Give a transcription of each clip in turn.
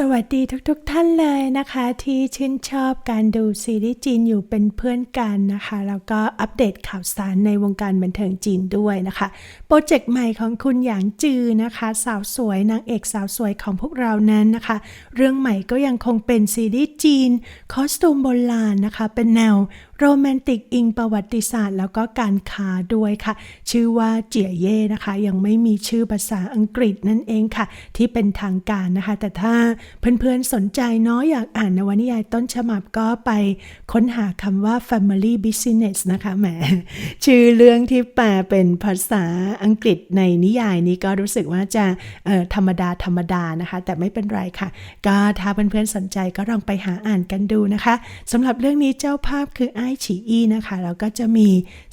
สวัสดีทุกๆทท่านเลยนะคะ ที่ชื่นชอบการดูซีรีส์จีนอยู่เป็นเพื่อนกันนะคะ แล้วก็อัปเดตข่าวสารในวงการบันเทิงจีนด้วยนะคะ โปรเจกต์ใหม่ของคุณหยางจือนะคะ สาวสวยนางเอกสาวสวยของพวกเรานั้นนะคะ เรื่องใหม่ก็ยังคงเป็นซีรีส์จีน คอสตูมโบราณนะคะ เป็นแนวโรแมนติกอิงประวัติศาสตร์ แล้วก็การค้าด้วยค่ะ ชื่อว่าเจียเย่นะคะ ยังไม่มีชื่อภาษาอังกฤษนั่นเองค่ะ ที่เป็นทางการนะคะ แต่ถ้าเพื่อนๆสนใจเนาะอยากอ่านนวนิยายต้นฉบับก็ไปค้นหาคำว่า family business นะคะแหมชื่อเรื่องที่แปลเป็นภาษาอังกฤษในนิยายนี้ก็รู้สึกว่าจะธรรมดาธรรมดานะคะ แต่ไม่เป็นไรค่ะ ก็ถ้าเพื่อนๆสนใจก็ลองไปหาอ่านกันดูนะคะสำหรับเรื่องนี้เจ้าภาพคืออฉีอี้นะคะ แล้วก็จะมี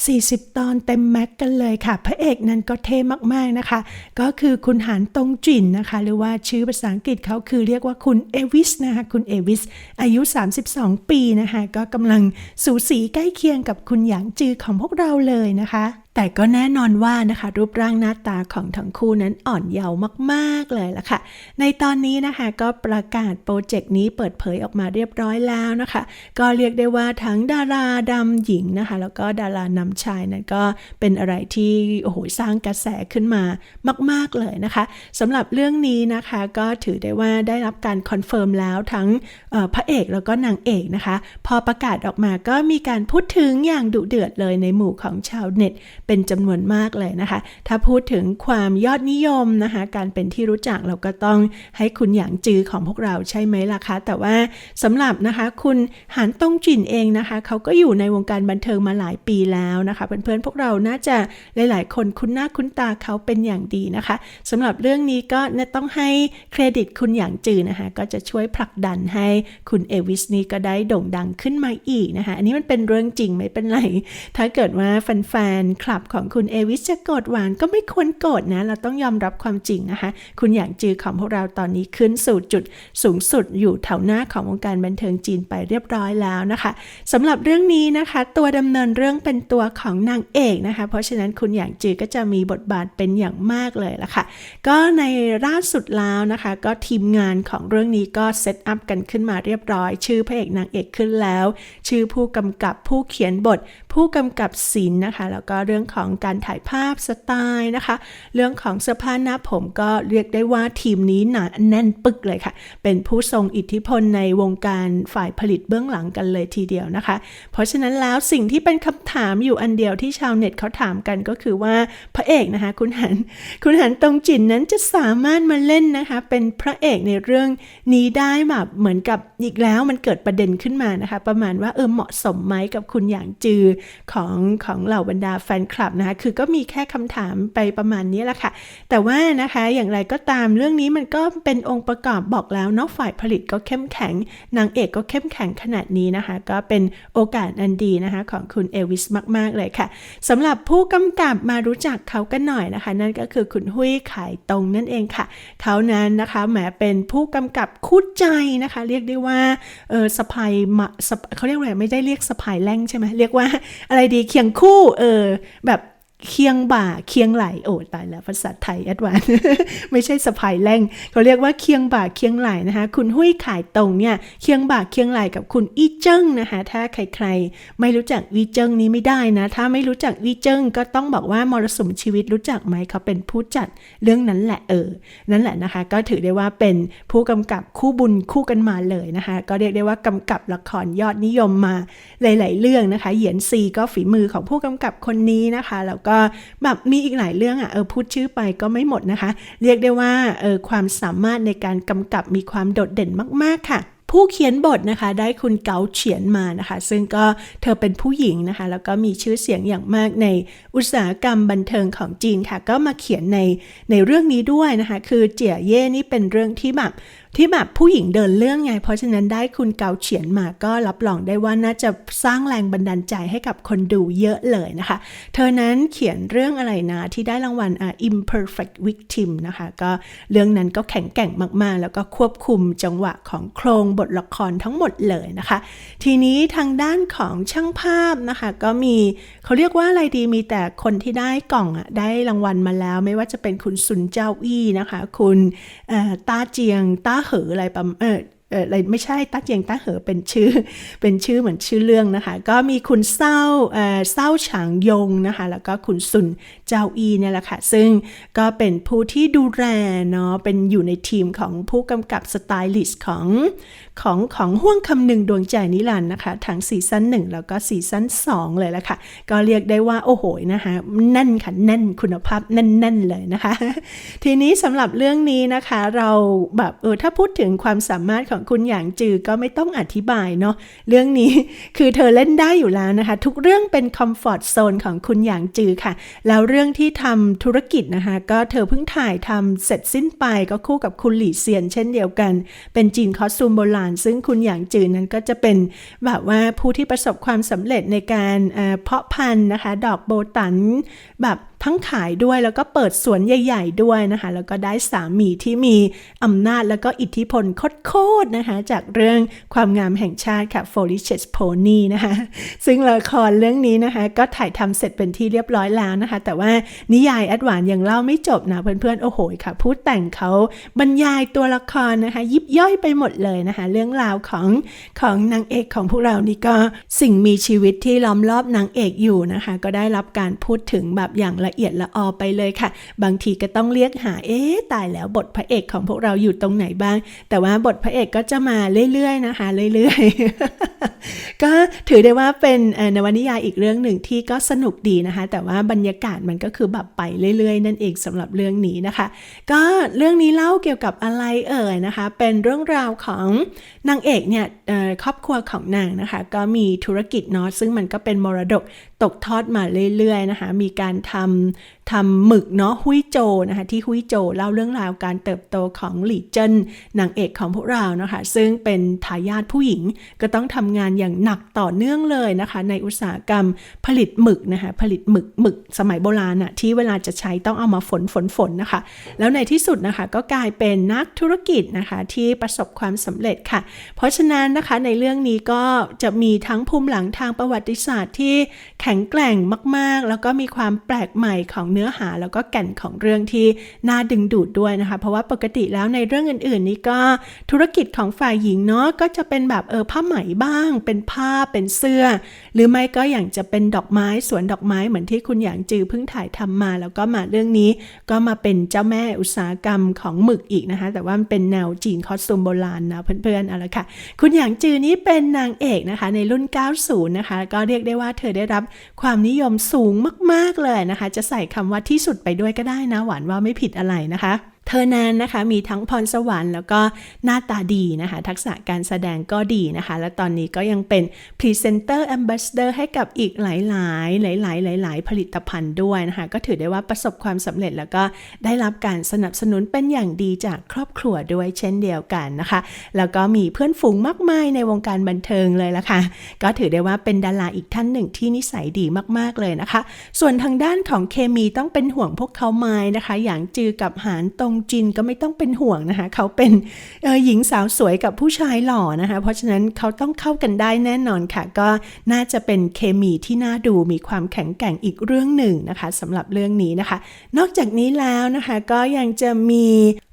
40 ตอนเต็มแม็กกันเลยค่ะ พระเอกนั้นก็เท่มากๆนะคะ ก็คือคุณหานตงจินนะคะ หรือว่าชื่อภาษาอังกฤษเขาคือเรียกว่าคุณเอวิสนะคะคุณเอวิสอายุ 32 ปีนะคะ ก็กำลังสูสีใกล้เคียงกับคุณหยางจือของพวกเราเลยนะคะ แต่ก็แน่นอนว่านะคะ รูปร่างหน้าตาของทั้งคู่นั้นอ่อนเยาว์มากๆเลยละค่ะ ในตอนนี้นะคะก็ประกาศโปรเจกต์นี้เปิดเผยออกมาเรียบร้อยแล้วนะคะ ก็เรียกได้ว่าทั้งดาราดำหญิงนะคะ แล้วก็ดารานำชายนั้นก็เป็นอะไรที่โอ้โหสร้างกระแสขึ้นมามาก ๆเลยนะคะสำหรับเรื่องนี้นะคะก็ถือได้ว่าได้รับการคอนเฟิร์มแล้วทั้งพระเอกแล้วก็นางเอกนะคะ พอประกาศออกมาก็มีการพูดถึงอย่างดุเดือดเลยในหมู่ของชาวเน็ตเป็นจำนวนมากเลยนะคะ ถ้าพูดถึงความยอดนิยมนะคะ การเป็นที่รู้จักเราก็ต้องให้คุณหยางจือของพวกเราใช่ไหมล่ะคะ แต่ว่าสำหรับนะคะคุณหานตงจินเองนะคะ เขาก็อยู่ในวงการบันเทิงมาหลายปีแล้วนะคะเพื่อนๆพวกเราน่าจะหลายๆ คนคุ้นหน้าคุ้นตาเขาเป็นอย่างดีนะคะสำหรับเรื่องนี้ก็ต้องให้เครดิตคุณหยางจือนะคะ ก็จะช่วยผลักดันให้คุณเอวิสนี่ก็ได้โด่งดังขึ้นมาอีกนะคะ อันนี้มันเป็นเรื่องจริงไม่เป็นไรถ้าเกิดว่าแฟนๆคลับของคุณเอวิสจะโกรธหวานก็ไม่ควรโกรธนะ เราต้องยอมรับความจริงนะคะ คุณอย่างจือของพวกเราตอนนี้ขึ้นสู่จุดสูงสุดอยู่แถวหน้าของวงการบันเทิงจีนไปเรียบร้อยแล้วนะคะสำหรับเรื่องนี้นะคะ ตัวดำเนินเรื่องเป็นตัวของนางเอกนะคะ เพราะฉะนั้นคุณอย่างจือก็จะมีบทบาทเป็นอย่างมากเลยละค่ะ ก็ในล่าสุดแล้วนะคะ ก็ทีมงานของเรื่องนี้ก็เซตอัพกันขึ้นมาเรียบร้อย ชื่อพระเอกนางเอกขึ้นแล้ว ชื่อผู้กำกับผู้เขียนบท ผู้กำกับศิลป์นะคะ แล้วก็เรื่องของการถ่ายภาพสไตล์นะคะ เรื่องของเสื้อผ้าหน้าผมก็เรียกได้ว่าทีมนี้หนาแน่นปึกเลยค่ะ เป็นผู้ทรงอิทธิพลในวงการฝ่ายผลิตเบื้องหลังกันเลยทีเดียวนะคะ เพราะฉะนั้นแล้วสิ่งที่เป็นคำถามอยู่อันเดียวที่ชาวเน็ตเขาถามกันก็คือว่าพระเอกนะคะ คุณหันคุณหันตรงจินนั้นจะสามารถมาเล่นนะคะ เป็นพระเอกในเรื่องนี้ได้แบบเหมือนกับอีกแล้วมันเกิดประเด็นขึ้นมานะคะ ประมาณว่าเออเหมาะสมไหมกับคุณอย่างจือของของเหล่าบรรดาแฟนคลับนะคะคือก็มีแค่คำถามไปประมาณนี้แหละค่ะ แต่ว่านะคะอย่างไรก็ตามเรื่องนี้มันก็เป็นองค์ประกอบบอกแล้วนาะฝ่ายผลิตก็เข้มแข็ง นางเอกก็เข้มแข็งขนาดนี้นะคะ ก็เป็นโอกาสอันดีนะคะของคุณเอวิสมาก ๆ เลยค่ะสำหรับผู้กำกับมารู้จักเขากันหน่อยนะคะ นั่นก็คือคุณหุยขายตรงนั่นเองค่ะ เขานั้นนะคะแหมเป็นผู้กำกับคู่ใจนะคะ เรียกได้ว่าเออสปายมาเขาเรียกอะไรไม่ได้เรียกสปายแรงใช่ไหมเรียกว่าอะไรดีเคียงคู่ เออ แบบ เคียงบ่าเคียงไหลโอ้ตายแล้วภาษาไทยแอดวานไม่ใช่สะพายแรงเขาเรียกว่าเคียงบ่าเคียงไหลนะคะ คุณหุ้ยขายตรงเนี่ยเคียงบ่าเคียงไหลกับคุณอีเจิ้งนะคะ ถ้าใครๆ ไม่รู้จักวีเจิ้งนี้ไม่ได้นะ ถ้าไม่รู้จักวีเจิ้งก็ต้องบอกว่ามรสุมชีวิตรู้จักไหมเขาเป็นผู้จัดเรื่องนั้นแหละเออนั่นแหละนะคะ ก็ถือได้ว่าเป็นผู้กำกับคู่บุญคู่กันมาเลยนะคะ ก็เรียกได้ว่ากำกับละครยอดนิยมมาหลาย ๆ เรื่องนะคะ เหยียนซีก็ฝีมือของผู้กำกับคนนี้นะคะแล้วก็แบบมีอีกหลายเรื่องอะเออพูดชื่อไปก็ไม่หมดนะคะ เรียกได้ว่าเออความสามารถในการกำกับมีความโดดเด่นมาก ๆ ค่ะผู้เขียนบทนะคะได้คุณเกาเฉียนมานะคะ ซึ่งก็เธอเป็นผู้หญิงนะคะ แล้วก็มีชื่อเสียงอย่างมากในอุตสาหกรรมบันเทิงของจีนค่ะ ก็มาเขียนในในเรื่องนี้ด้วยนะคะ คือเจียเย่นี่เป็นเรื่องที่แบบ ที่แบบผู้หญิงเดินเรื่องไง เพราะฉะนั้นได้คุณเกาเฉียนมาก็รับรองได้ว่าน่าจะสร้างแรงบันดาลใจให้กับคนดูเยอะเลยนะคะ เธอนั้นเขียนเรื่องอะไรนะ ที่ได้รางวัลอ่า imperfect victim นะคะ ก็เรื่องนั้นก็แข็งแกร่งมากๆ แล้วก็ควบคุมจังหวะของโครงบทละครทั้งหมดเลยนะคะ ทีนี้ทางด้านของช่างภาพนะคะ ก็มีเขาเรียกว่าอะไรดีมีแต่คนที่ได้กล่องอะได้รางวัลมาแล้ว ไม่ว่าจะเป็นคุณซุนเจ้าอี้นะคะ คุณตาเจียงตาเหออะไรประมาณเออเอออะไรไม่ใช่ต้าเจียงต้าเหอเป็นชื่อเป็นชื่อเหมือนชื่อเรื่องนะคะ ก็มีคุณเศร้าเอ่อเศร้าฉางยงนะคะ แล้วก็คุณซุนเจ้าอีเนี่ยแหละค่ะ ซึ่งก็เป็นผู้ที่ดูแลเนาะเป็นอยู่ในทีมของผู้กำกับสไตลิสต์ของของของห่วงคำหนึ่งดวงใจนิรันด์นะคะทั้งซีซั่น1 แล้วก็ซีซั่น2 เลยละค่ะ ก็เรียกได้ว่าโอ้โหนะคะแน่นค่ะแน่นคุณภาพแน่นๆเลยนะคะ ทีนี้สำหรับเรื่องนี้นะคะเราแบบเออถ้าพูดถึงความสามารถของคุณหยางจือก็ไม่ต้องอธิบายเนาะเรื่องนี้คือเธอเล่นได้อยู่แล้วนะคะ ทุกเรื่องเป็นคอมฟอร์ทโซนของคุณหยางจือค่ะ แล้วเรื่องที่ทำธุรกิจนะคะก็เธอเพิ่งถ่ายทำเสร็จสิ้นไปก็คู่กับคุณหลี่เซียนเช่นเดียวกัน เป็นจีนคอสตูมโบราณซึ่งคุณหยางจือนั้นก็จะเป็นแบบว่าผู้ที่ประสบความสำเร็จในการเอ่อเพาะพันธุ์นะคะ ดอกโบตันแบบ ทั้งขายด้วยแล้วก็เปิดสวนใหญ่ ๆ ด้วยนะคะ แล้วก็ได้สามีที่มีอำนาจแล้วก็อิทธิพลโคตรๆนะคะ จากเรื่องความงามแห่งชาติค่ะ f o l i c h e s Pony นะคะ ซึ่งละครเรื่องนี้นะคะ ก็ถ่ายทำเสร็จเป็นที่เรียบร้อยแล้วนะคะ แต่ว่านิยายแอดวานยังเล่าไม่จบนะเพื่อนๆ โอ้โหค่ะ ผู้แต่งเขาบรรยายตัวละครนะคะ ยิบย่อยไปหมดเลยนะคะ เรื่องราวของของนางเอกของพวกเรานี่ก็สิ่งมีชีวิตที่ล้อมรอบนางเอกอยู่นะคะ ก็ได้รับการพูดถึงแบบอย่างละเอียดละออไปเลยค่ะ บางทีก็ต้องเรียกหาเอ๊ะตายแล้วบทพระเอกของพวกเราอยู่ตรงไหนบ้าง แต่ว่าบทพระเอกก็จะมาเรื่อยๆนะคะ เรื่อยๆ ก็ถือได้ว่าเป็นนวนิยายอีกเรื่องหนึ่งที่ก็สนุกดีนะคะ แต่ว่าบรรยากาศมันก็คือแบบไปเรื่อยๆ นั่นเองสำหรับเรื่องนี้นะคะ ก็เรื่องนี้เล่าเกี่ยวกับอะไรเอ่ยนะคะ เป็นเรื่องราวของนางเอกเนี่ยครอบครัวของนางนะคะ ก็มีธุรกิจเนาะซึ่งมันก็เป็นมรดกตกทอดมาเรื่อยๆนะคะ มีการทำ um, ทำหมึกเนาะหุยโจนะคะที่หุยโจเล่าเรื่องราวการเติบโตของหลี่เจินนางเอกของพวกเรานะคะซึ่งเป็นทายาทผู้หญิงก็ต้องทำงานอย่างหนักต่อเนื่องเลยนะคะ ในอุตสาหกรรมผลิตหมึกนะคะผลิตหมึกหมึกสมัยโบราณอะที่เวลาจะใช้ต้องเอามาฝนฝนฝนนะคะ แล้วในที่สุดนะคะก็กลายเป็นนักธุรกิจนะคะที่ประสบความสำเร็จค่ะ เพราะฉะนั้นนะคะในเรื่องนี้ก็จะมีทั้งภูมิหลังทางประวัติศาสตร์ที่แข็งแกร่งมาก ๆ แล้วก็มีความแปลกใหม่ของเนื้อหาแล้วก็แก่นของเรื่องที่น่าดึงดูดด้วยนะคะ เพราะว่าปกติแล้วในเรื่องอื่นๆ นี้ก็ธุรกิจของฝ่ายหญิงเนาะก็จะเป็นแบบเออผ้าไหมบ้าง เป็นผ้าเป็นเสื้อ หรือไม่ก็อย่างจะเป็นดอกไม้สวนดอกไม้เหมือนที่คุณหยางจือเพิ่งถ่ายทำมา แล้วก็มาเรื่องนี้ก็มาเป็นเจ้าแม่อุตสาหกรรมของหมึกอีกนะคะ แต่ว่ามันเป็นแนวจีนคอสตูมโบราณนะเพื่อนๆเอาละค่ะ คุณหยางจือนี้เป็นนางเอกนะคะในรุ่น 90 นะคะ ก็เรียกได้ว่าเธอได้รับความนิยมสูงมาก ๆเลยนะคะ จะใส่คำว่าที่สุดไปด้วยก็ได้นะ หวานว่าไม่ผิดอะไรนะคะ อนั้นนะคะมีทั้งพรสวรรค์แล้วก็หน้าตาดีนะคะ ทักษะการแสดงก็ดีนะคะ และตอนนี้ก็ยังเป็นพรีเซนเตอร์แอมบาสเดอร์ให้กับอีกหลาย ๆ หลาย ๆ หลาย ๆ ผลิตภัณฑ์ด้วยนะคะ ก็ถือได้ว่าประสบความสำเร็จแล้วก็ได้รับการสนับสนุนเป็นอย่างดีจากครอบครัวด้วยเช่นเดียวกันนะคะ แล้วก็มีเพื่อนฝูงมากมายในวงการบันเทิงเลยละค่ะ ก็ถือได้ว่าเป็นดาราอีกท่านหนึ่งที่นิสัยดีมาก ๆ เลยนะคะ ส่วนทางด้านของเคมีต้องเป็นห่วงพวกเขาไหมนะคะ อย่างจือกับหานตรงจินก็ไม่ต้องเป็นห่วงนะคะเขาเป็นหญิงสาวสวยกับผู้ชายหล่อนะคะเพราะฉะนั้นเขาต้องเข้ากันได้แน่นอนค่ะ ก็น่าจะเป็นเคมีที่น่าดูมีความแข็งแกร่งอีกเรื่องหนึ่งนะคะสำหรับเรื่องนี้นะคะ นอกจากนี้แล้วนะคะก็ยังจะมี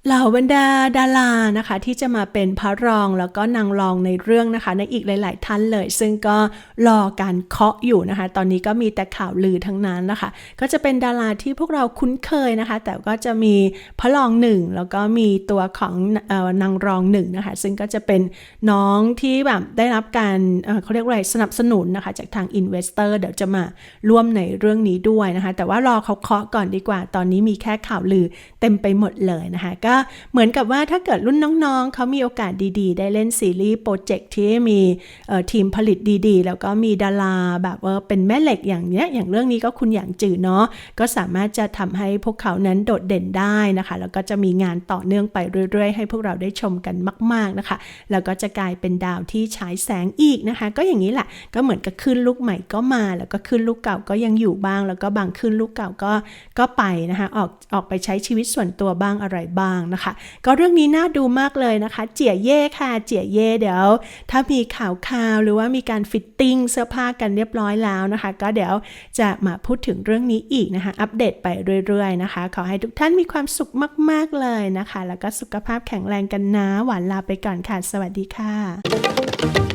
เหล่าบรรดาดารานะคะ ที่จะมาเป็นพระรองแล้วก็นางรองในเรื่องนะคะ ในอีกหลาย ๆ ท่านเลย ซึ่งก็รอการเคาะอยู่นะคะ ตอนนี้ก็มีแต่ข่าวลือทั้งนั้นนะคะ ก็จะเป็นดาราที่พวกเราคุ้นเคยนะคะ แต่ก็จะมีพระรองหนึ่งแล้วก็มีตัวของเออนางรองหนึ่งนะคะ ซึ่งก็จะเป็นน้องที่แบบได้รับการเออเขาเรียกว่าอะไรสนับสนุนนะคะ จากทางอินเวสเตอร์เดี๋ยวจะมาร่วมในเรื่องนี้ด้วยนะคะ แต่ว่ารอเขาเคาะก่อนดีกว่า ตอนนี้มีแค่ข่าวลือเต็มไปหมดเลยนะคะก็เหมือนกับว่าถ้าเกิดรุ่นน้องๆ เขามีโอกาสดีๆ ได้เล่นซีรีส์โปรเจกต์ที่มีทีมผลิตดีๆ แล้วก็มีดาราแบบว่าเป็นแม่เหล็กอย่างเนี้ยอย่างเรื่องนี้ก็คุณอย่างจือเนาะก็สามารถจะทำให้พวกเขานั้นโดดเด่นได้นะคะ แล้วก็จะมีงานต่อเนื่องไปเรื่อยๆ ให้พวกเราได้ชมกันมาก ๆนะคะ แล้วก็จะกลายเป็นดาวที่ฉายแสงอีกนะคะ ก็อย่างนี้แหละก็เหมือนกับขึ้นลูกใหม่ก็มา แล้วก็ขึ้นลูกเก่าก็ยังอยู่บ้าง แล้วก็บางขึ้นลูกเก่าก็ก็ไปนะคะออกออกไปใช้ชีวิตส่วนตัวบ้างอะไรบ้างางนะคะ ก็เรื่องนี้น่าดูมากเลยนะคะ เจี๋ยเย่ค่ะเจี๋ยเย่เดี๋ยว ถ้ามีข่าวคราวหรือว่ามีการฟิตติ้งเสื้อผ้ากันเรียบร้อยแล้วนะคะ ก็เดี๋ยวจะมาพูดถึงเรื่องนี้อีกนะคะ อัปเดตไปเรื่อยๆนะคะ ขอให้ทุกท่านมีความสุขมาก ๆเลยนะคะ แล้วก็สุขภาพแข็งแรงกันนะหวานลาไปก่อนค่ะ สวัสดีค่ะ